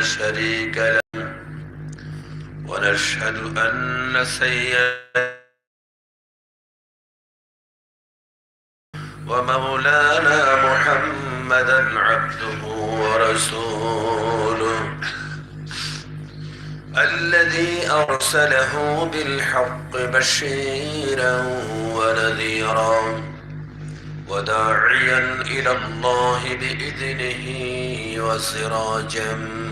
لا شريك له. ونشهد أن سيدنا ومولانا محمدا عبده ورسوله. الذي أرسله بالحق بشيرا ونذيرا وداعيا إلى الله بإذنه وسراجا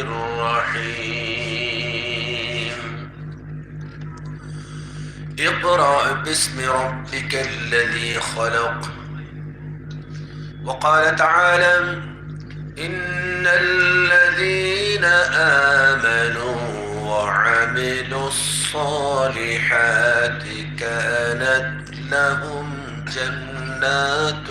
الرحيم. اقرأ باسم ربك الذي خلق. وقال تعالى إن الذين آمنوا وعملوا الصالحات كانت لهم جنات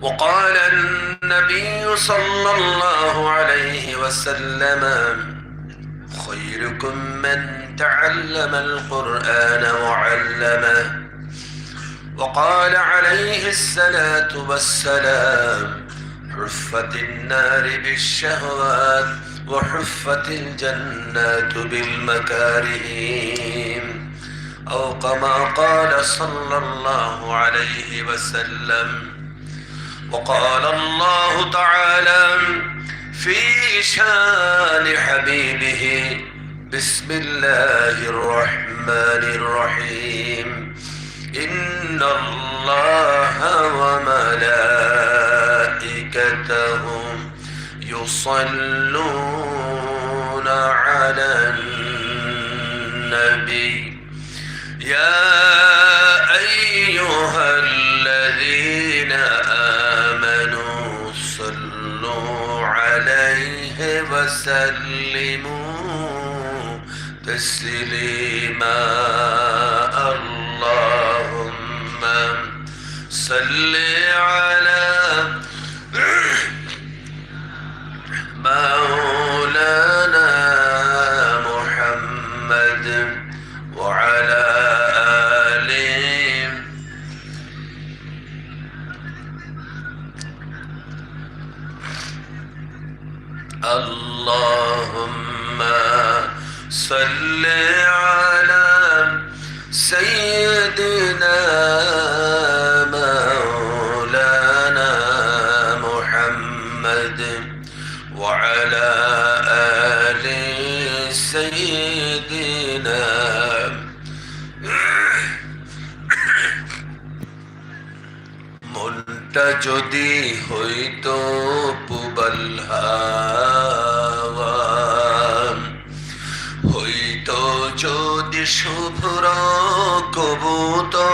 وقال النبي صلى الله عليه وسلم خيركم من تعلم القرآن وعلمه. وقال عليه الصلاة والسلام حفت النار بالشهوات وحفت الجنات بالمكاره أو كما قال صلى الله عليه وسلم وقال الله تعالى في شان حبيبه بسم الله الرحمن الرحيم. إن الله وملائكته يصلون على النبي. يا وسلموا تسليما اللهم صل على مولانا محمد وعلى اللهم صل على سيدنا مولانا محمد وعلى آل سيدنا মনটা যদি হইতো পুবল শুভ্র কবুতর।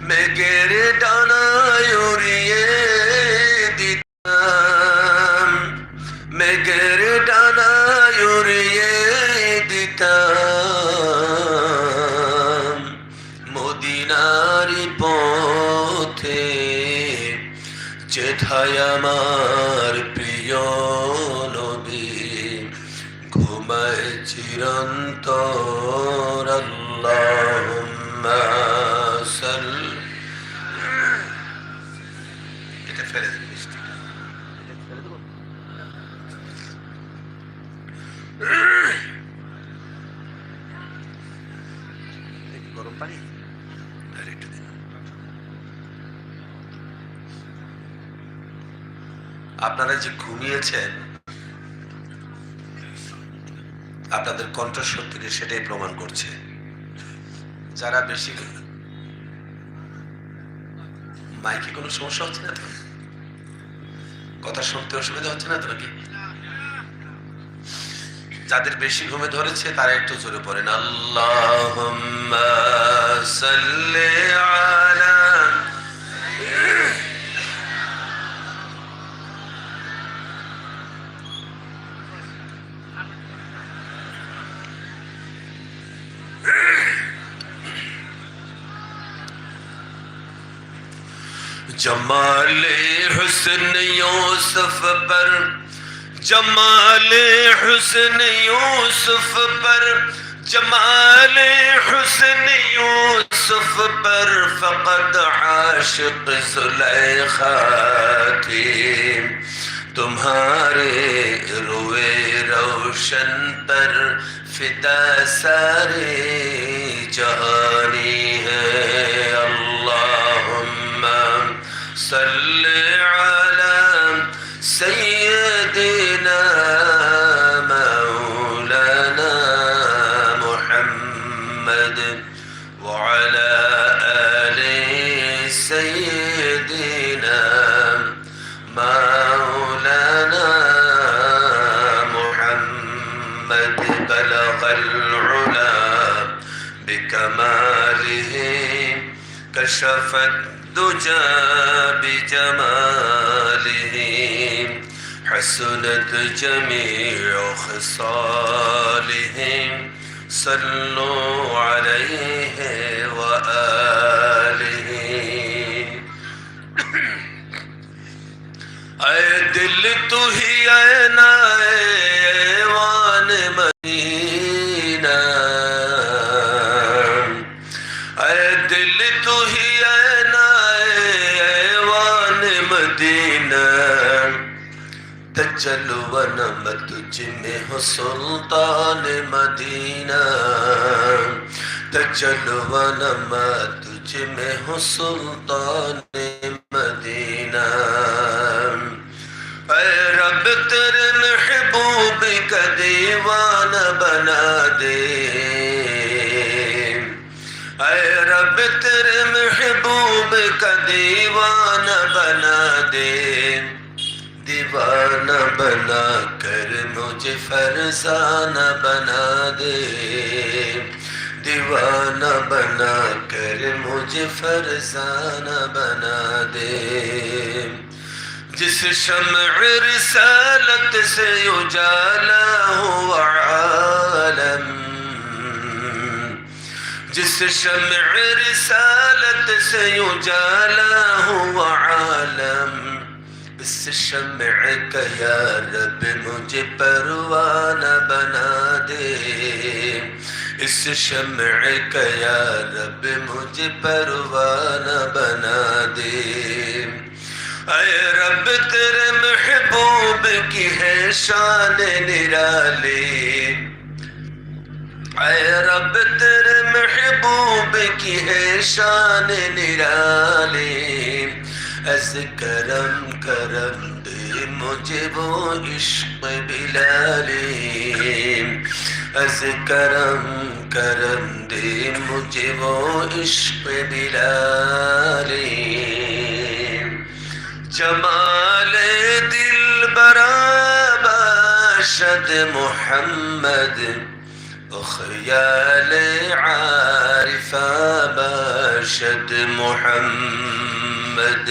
মেঘের ডানায় উড়িয়ে দিতাম। মেঘের ডানায় উড়িয়ে দিতাম। মদিনারি পথে যেথায় আমার ফেলে দিন। আপনারা যে ঘুমিয়েছেন, আপনাদের কণ্ঠশক্তিতে সেটাই প্রমাণ করছে। যারা বেশি মাইকে কোনো সমস্যা হচ্ছে না কথা শুনতে অসুবিধা হচ্ছে না তো নাকি? যাদের বেশি ঘুমে ধরেছে, তারা একটু জোরে পড়েন। আল্লাহ আলা جمال حسن یوسف پر جمال حسن یوسف پر جمال حسن یوسف پر فقد عاشق زلیخا تھی تمہارے روئے روشن پر فدا سارے جہانی ہے اللہ صل على سيدنا مولانا محمد وعلى آل سيدنا مولانا محمد. بلغ العلا بكماله كشفت الدجى بجماله حسنت جميع خصاله صلوا عليه وآله. اے دل تو ہی اے نائوان जलवन में तुझ में हो सुल्तान मदीना तजलवन में तुझ में हो सुल्तान मदीना रब तेरे महबूब का दीवान बना दे रब तेरे महबूब का दीवान बना दे दीवाना बना कर मुझे फरसाना बना दे। दीवाना बना कर मुझे फरसाना बना दे। जिस शमर सालत से उजाला हुआ आलम। जिस शमर सालत से उजाला हुआ आलम। اس شمع کا رب مجھے پروانہ بنا دے اس شمع کا رب مجھے پروانہ بنا دے اے رب تیرے محبوب کی ہے شان نرالی اے رب تیرے محبوب کی ہے شان نرالی از کرم کرم دے مجھے وہ عشق بلالی از کرم کرم دے مجھے وہ عشق بلالی جمال دل برا باشد محمد خیال عارف باشد محمد.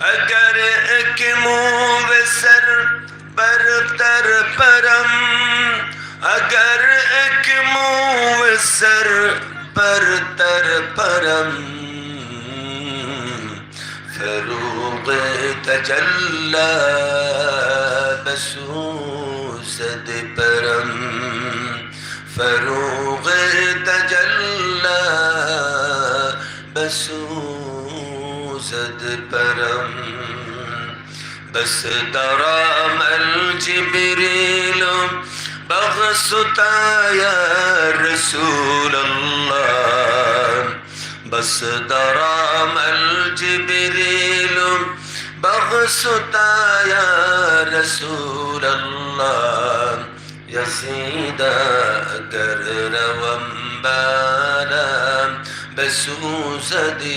اگر ایک منہ سر برتر پرم اگر ایک منہ سر برتر پرم فروغ تجلى بسوسد پرم فروغ تجلى بسوسد پرم بس درام الجبريل بغسطا يا رسول الله. بس درام الجبريل بغسطا يا رسول الله. قصیدہ اگر روم بالا بسوسدی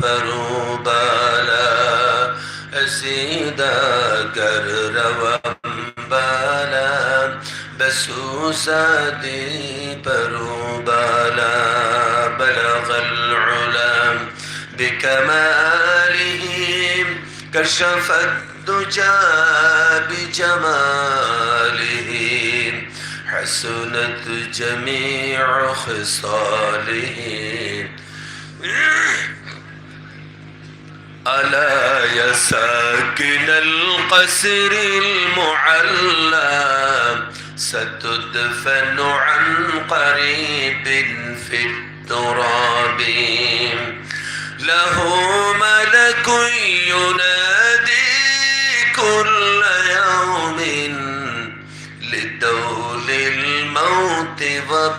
پرو بالا قصیدہ اگر روم بالا بسوسدی پرو بالا بلغ العلا بكماله كشف الدجى بجماله حسنت جميع خصاله ألا يا ساكن القصر المعلى ستدفن عن قريب في التراب. له ملك ينادي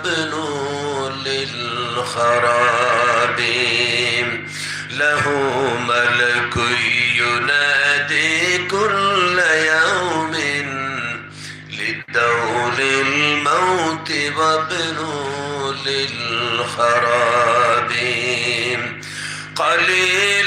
وابنوا للخراب له ملك ينادي كل يوم للدول الموت وابنوا للخراب قليلا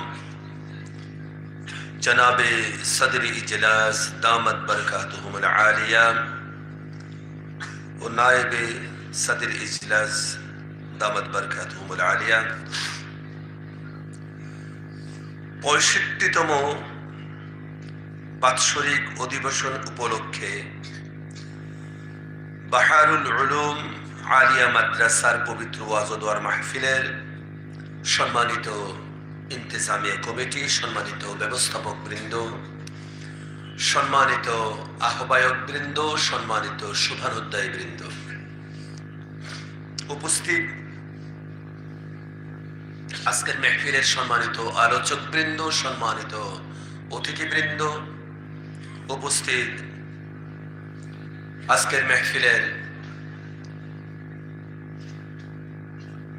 جناب صدر اجلاس دامت برکاتهم العالیہ و نائب صدر اجلاس দামাত বারকাতুহুমুল আলিয়া পঁয়ষট্টিতম বাৎসরিক অধিবেশন উপলক্ষে বাহারুল উলুম আলিয়া মাদ্রাসার পবিত্র ওয়াজদোয়ার মাহফিলের সম্মানিত ইন্তেজামিয়া কমিটি সম্মানিত ব্যবস্থাপক বৃন্দ, সম্মানিত আহ্বায়ক বৃন্দ, সম্মানিত শুভানুদ্দায়ী বৃন্দ। উপস্থিত আজকের মেহফিলের সম্মানিত আলোচক বৃন্দ, সম্মানিত অতিথিবৃন্দ উপস্থিত আজকের মেহফিলের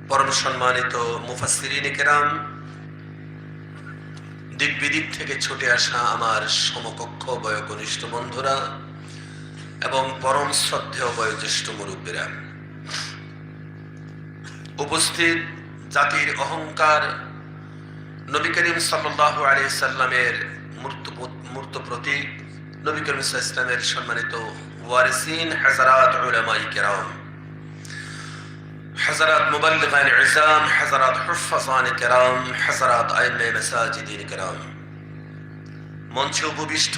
পরম সম্মানিত মুফাসিরিন কেরাম বিদিক থেকে ছুটে আসা আমার সমকক্ষ বয়োকনিষ্ঠ বন্ধুরা এবং পরম শ্রদ্ধেয় বয়োজ্যেষ্ঠ মুরব্বীরা। উপস্থিত জাতির অহংকার, নবী করিম সাল্লাহ আলী সাল্লামের মূর্ত প্রতীক নবী করিম ইসলামের সম্মানিত ওয়ারিসিন হাজারাত কেরাম। হজরত মুবল্লিগান ইসাম হজরত হুফাজান কেরাম হজরত আইমে মেসাজিদিন কেরাম মঞ্চে উপবিষ্ট,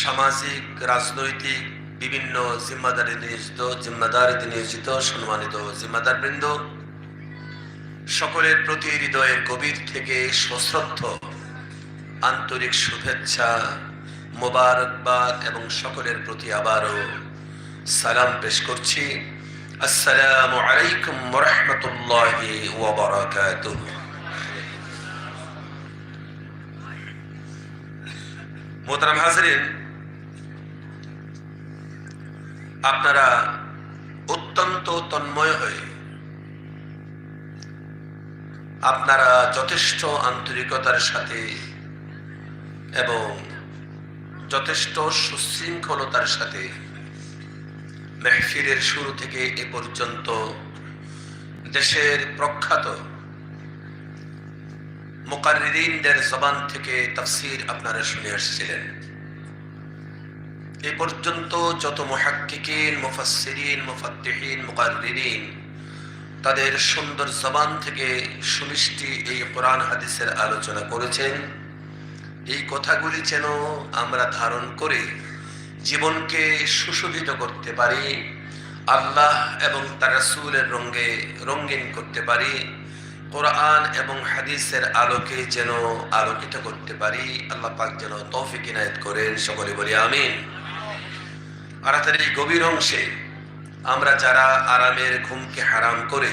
সামাজিক, রাজনৈতিক, বিভিন্ন জিম্মাদারি নিয়োজিত জিম্মাদারিতে নিয়োজিত, সম্মানিত জিম্মাদারবৃন্দ, সকলের প্রতি হৃদয়ের গভীর থেকে সশ্রদ্ধ, আন্তরিক শুভেচ্ছা, মোবারকবাদ এবং সকলের প্রতি আবারও সালাম পেশ করছি। আসসালামু আলাইকুম রহমতুল্লাহি ওবরাকাতুহ। মোহতারাম হাজরিন, আপনারা অত্যন্ত তন্ময় হয়ে, আপনারা যথেষ্ট আন্তরিকতার সাথে এবং যথেষ্ট সুশৃঙ্খলতার সাথে মেহফিলের শুরু থেকে এ পর্যন্ত দেশের প্রখ্যাত মুকাররিনদের জবান থেকে তাফসির আপনারা শুনে আসছিলেন। এ পর্যন্ত যত মুহাক্কিকিন, মুফাসসিরিন, মুফাত্তিহিন মুকাররিন তাদের সুন্দর জবান থেকে সুমিষ্টি এই কোরআন হাদিসের আলোচনা করেছেন। এই কথাগুলি যেন আমরা ধারণ করে জীবনকে সুশোভিত করতে পারি, আল্লাহ এবং তার রাসূলের রঙ্গে রঙিন করতে পারি, কোরআন এবং হাদিসের আলোকে যেন আলোকিত করতে পারি, আল্লাহ পাক যেন তৌফিক ইনায়েত করেন, সকলে বলি আমিন। আর তার এই গভীর অংশে আমরা যারা আরামের ঘুমকে হারাম করে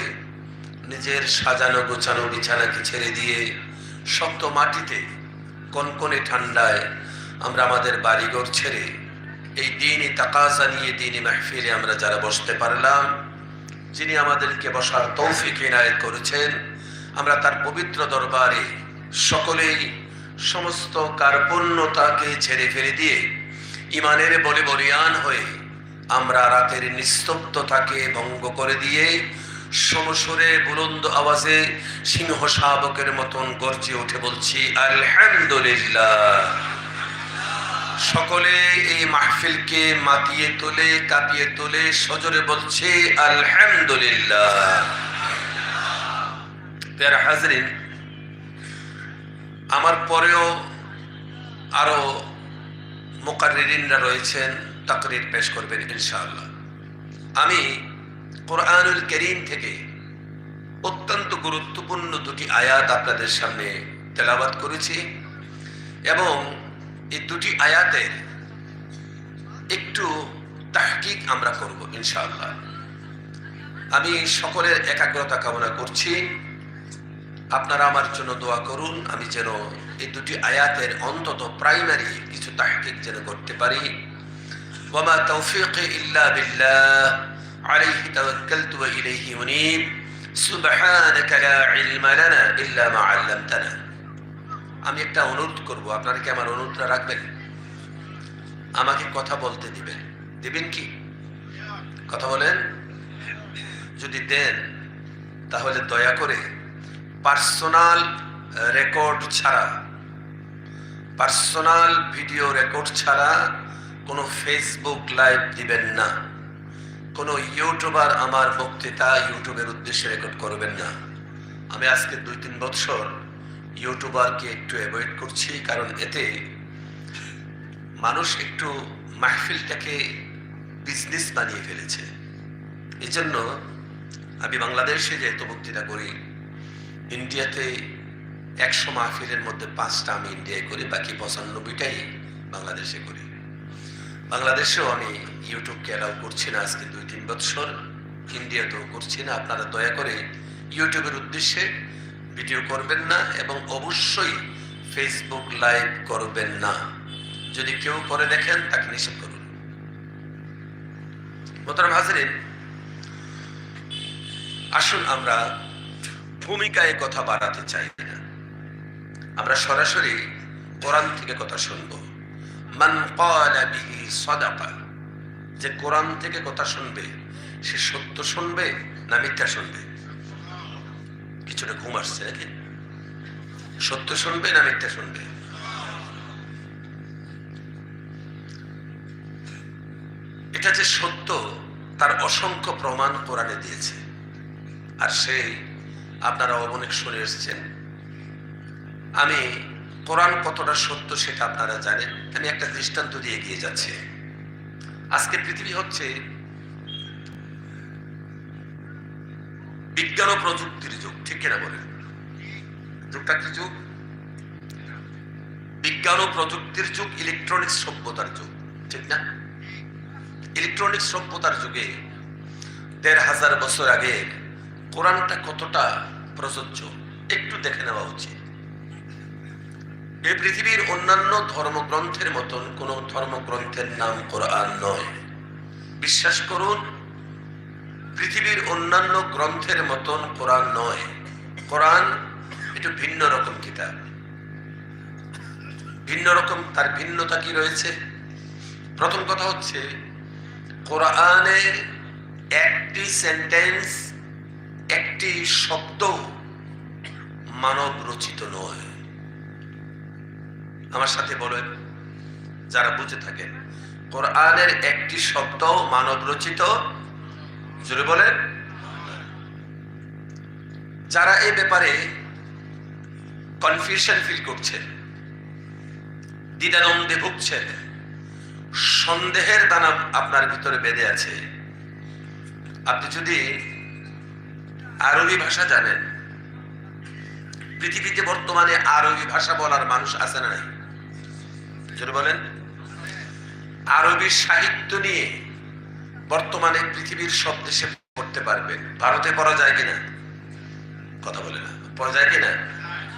নিজের সাজানো গোছানো বিছানাকে ছেড়ে দিয়ে শক্ত মাটিতে কনকনে ঠান্ডায় আমরা আমাদের বাড়িঘর ছেড়ে এই দিনই তাকাজা নিয়ে দিনই মাহফিলে আমরা যারা বসতে পারলাম, যিনি আমাদেরকে বসার তৌফিক ইনায়েত করেছেন, আমরা তার পবিত্র দরবারে সকলেই সমস্ত কার্পণ্যতাকে ছেড়ে ফেলে দিয়ে ইমানের বলে বলিয়ান হয়ে আমরা রাতের নিস্তব্ধতাকে ভঙ্গ করে দিয়ে সমসরে বুলন্দ আওয়াজে সিংহ শাবকের মতন গর্জে উঠে বলছি, আলহামদুলিল্লাহ। সকলে এই মাহফিলকে মাতিয়ে তোলে, কাঁপিয়ে তোলে, সজরে বলছে, আলহামদুলিল্লাহ। হাজরিন, আমার পরেও আরও মোকারিনরা রয়েছেন, তাকরির পেশ করবেন ইনশাআল্লাহ। আমি কোরআনুল করিম থেকে অত্যন্ত গুরুত্বপূর্ণ দুটি আয়াত আপনাদের সামনে তেলাবাত করেছি এবং এই দুটি আয়াতের একটু তাহকিক আমরা করব, ইনশাআল্লাহ। আমি সকলের একাগ্রতা কামনা করছি। আপনারা আমার জন্য দোয়া করুন, আমি যেন এই দুটি আয়াতের অন্তত প্রাইমারি কিছু তাহকিক যেন করতে পারি। ওয়া ইলাইহি মুনীব সুবহানাকা লা ইলমা লানা ইল্লা মা 'আল্লামতানা। আমি একটা অনুরোধ করব, আপনারা কি আমার অনুরোধটা রাখবেন? আমাকে কথা বলতে দিবেন। দিবেন কি? কথা বলেন? যদি দেন, তাহলে দয়া করে পার্সোনাল রেকর্ড ছাড়া, পার্সোনাল ভিডিও রেকর্ড ছাড়া কোনো ফেসবুক লাইভ দিবেন না। কোনো ইউটিউবার আমার বক্তৃতা ইউটিউবের উদ্দেশ্যে রেকর্ড করবেন না। আমি আজকে দুই তিন বছর ইউটিউবারকে একটু অ্যাভয়েড করছি, কারণ এতে মানুষ একটু মাহফিলটাকে বিজনেস বানিয়ে ফেলেছে। এই জন্য আমি বাংলাদেশে যেহেতু বক্তৃতা করি, ইন্ডিয়াতে একশো মাহফিলের মধ্যে পাঁচটা আমি ইন্ডিয়ায় করি, বাকি পঁচানব্বইটাই বাংলাদেশে করি। বাংলাদেশেও আমি ইউটিউবকে অ্যালাউ করছি না আজকে দুই তিন বছর, ইন্ডিয়াতেও করছি না। আপনারা দয়া করে ইউটিউবের উদ্দেশ্যে ভিডিও করবেন না এবং অবশ্যই ফেসবুক লাইভ করবেন না। যদি কেউ করে দেখেন, তাকে নিষেধ করুন। মোতারাম হাজরিন, আসুন আমরা ভূমিকায় কথা বাড়াতে চাই না। আমরা সরাসরি কোরআন থেকে কথা শুনব। মান বিহি যে কোরআন থেকে কথা শুনবে, সে সত্য শুনবে না মিথ্যা শুনবে? কিছুটা ঘুম আসছে নাকি? সত্য শুনবে না মিথ্যা শুনবে? এটা যে সত্য, তার অসংখ্য প্রমাণ কোরআনে দিয়েছে। আর সেই আপনারা অনেক শুনে এসেছেন। আমি কোরআন কতটা সত্য সেটা আপনারা জানেন। আমি একটা দৃষ্টান্ত দিয়ে এগিয়ে যাচ্ছি। আজকে পৃথিবী হচ্ছে বিজ্ঞান ও প্রযুক্তির যুগ, ঠিক কিনা বলেন? যুগটা কি যুগ? বিজ্ঞান ও প্রযুক্তির যুগ ইলেকট্রনিক সভ্যতার যুগ, ঠিক না? ইলেকট্রনিক সভ্যতার যুগে দেড় হাজার বছর আগে কোরআনটা কতটা প্রযোজ্য, একটু দেখে নেওয়া উচিত। এই পৃথিবীর অন্যান্য ধর্মগ্রন্থের মতন কোন ধর্মগ্রন্থের নাম কোরআন নয়। বিশ্বাস করুন পৃথিবীর অন্যান্য গ্রন্থের মতন কোরআন নয়। কোরআন একটু ভিন্ন রকম কিতাব। ভিন্ন রকম, তার ভিন্নতা কি রয়েছে? প্রথম কথা হচ্ছে কোরআনের একটি সেন্টেন্স একটি শব্দ মানব রচিত নয়। আমার সাথে বলেন, যারা বুঝে থাকেন, কোরআনের একটি শব্দ মানব রচিত জোরে বলেন। যারা এই ব্যাপারে কনফিউশন ফিল করছেন দ্বিধানন্দে ভুগছেন, সন্দেহের দানা আপনার ভিতরে বেঁধে আছে, আপনি যদি আরবি ভাষা জানেন, পৃথিবীতে বর্তমানে আরবি ভাষা বলার মানুষ আছে না নাই? বলেন। আরবি সাহিত্য নিয়ে বর্তমানে পৃথিবীর সব দেশে পড়তে পারবেন ভারতে পড়া যায় কিনা? কথা বলে না। পড়া যায় কিনা?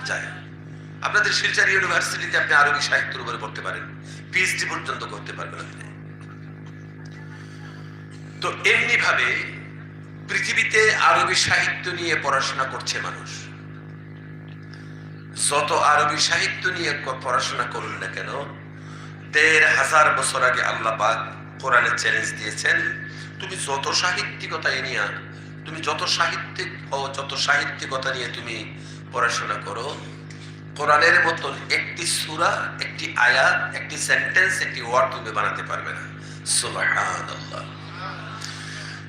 যায়। আপনাদের শিলচর ইউনিভার্সিটিতে আপনি আরবি সাহিত্যের উপরে পড়তে পারেন। পিএইচডি পর্যন্ত করতে পারবেন আপনি। তো এমনি ভাবে পৃথিবীতে আরবি সাহিত্য নিয়ে পড়াশোনা করছে মানুষ। যত আরবি সাহিত্য নিয়ে পড়াশোনা করুন না কেন, দেড় হাজার বছর আগে আল্লাহ পাক কোরআনে চ্যালেঞ্জ দিয়েছেন। তুমি যত সাহিত্যিকতা এ নিয়ে, তুমি যত সাহিত্যিক হও, যত সাহিত্যিকতা নিয়ে তুমি পড়াশোনা করো, কোরআনের মতন একটি সূরা, একটি আয়াত, একটি সেন্টেন্স একটি ওয়ার্ড তুমি বানাতে পারবে না। সুবহানাল্লাহ।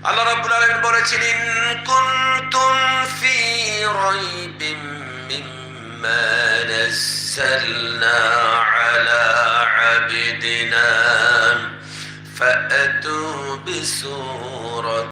আল্লাহ রাব্বুল আলামিন বলেছেন, ইন কুনতুম ফি রাইবিম মিম্মা নাযালনা আলা فأتوا بسورة